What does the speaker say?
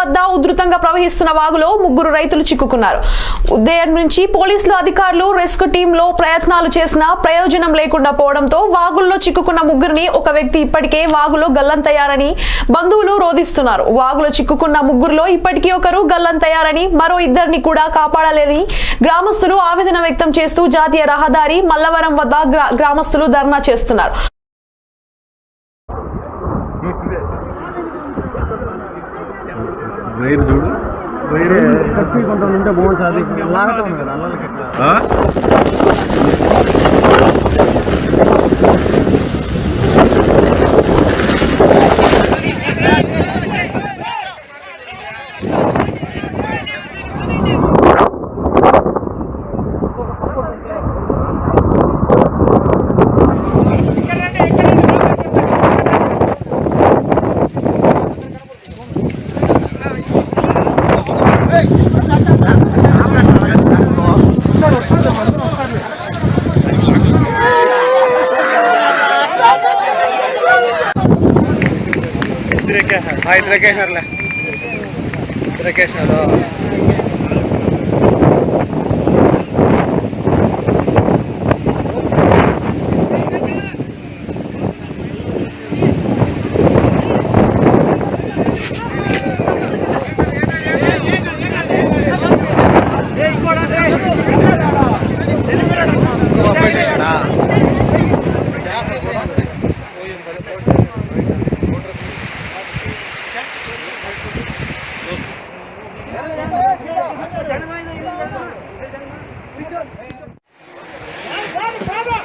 వద్ద ఉధృతంగా ప్రవహిస్తున్న వాగులో ముగ్గురు రైతులు చిక్కుకున్నారు. ఉదయం నుంచి పోలీసులు అధికారులు రెస్క్యూ టీంలో ప్రయత్నాలు చేసినా ప్రయోజనం లేకుండా పోవడంతో వాగుల్లో చిక్కుకున్న ముగ్గురిని ఒక వ్యక్తి ఇప్పటికే వాగులో గల్లంతయ్యారని బంధువులు రోధిస్తున్నారు. వాగులో చిక్కుకున్న ముగ్గురులో ఇప్పటికీ ఒకరు గల్లంతయ్యారని మరో ఇద్దరిని కూడా కాపాడలేదని గ్రామస్తులు ఆవేదన వ్యక్తం చేస్తూ జాతీయ రహదారి మల్లవరం వద్ద గ్రామస్తులు ధర్నా చేస్తున్నారు. వైర్ చూడు. వేరే కట్టి కొంత ఉంటే అది. లాగుతా కదా అల్లలకి ಹಾಂ ತ್ರಿಕೇಶ್ನರ್ಲೆ ತ್ರಿಕೇಶ್ನರು Thank you. Bravo!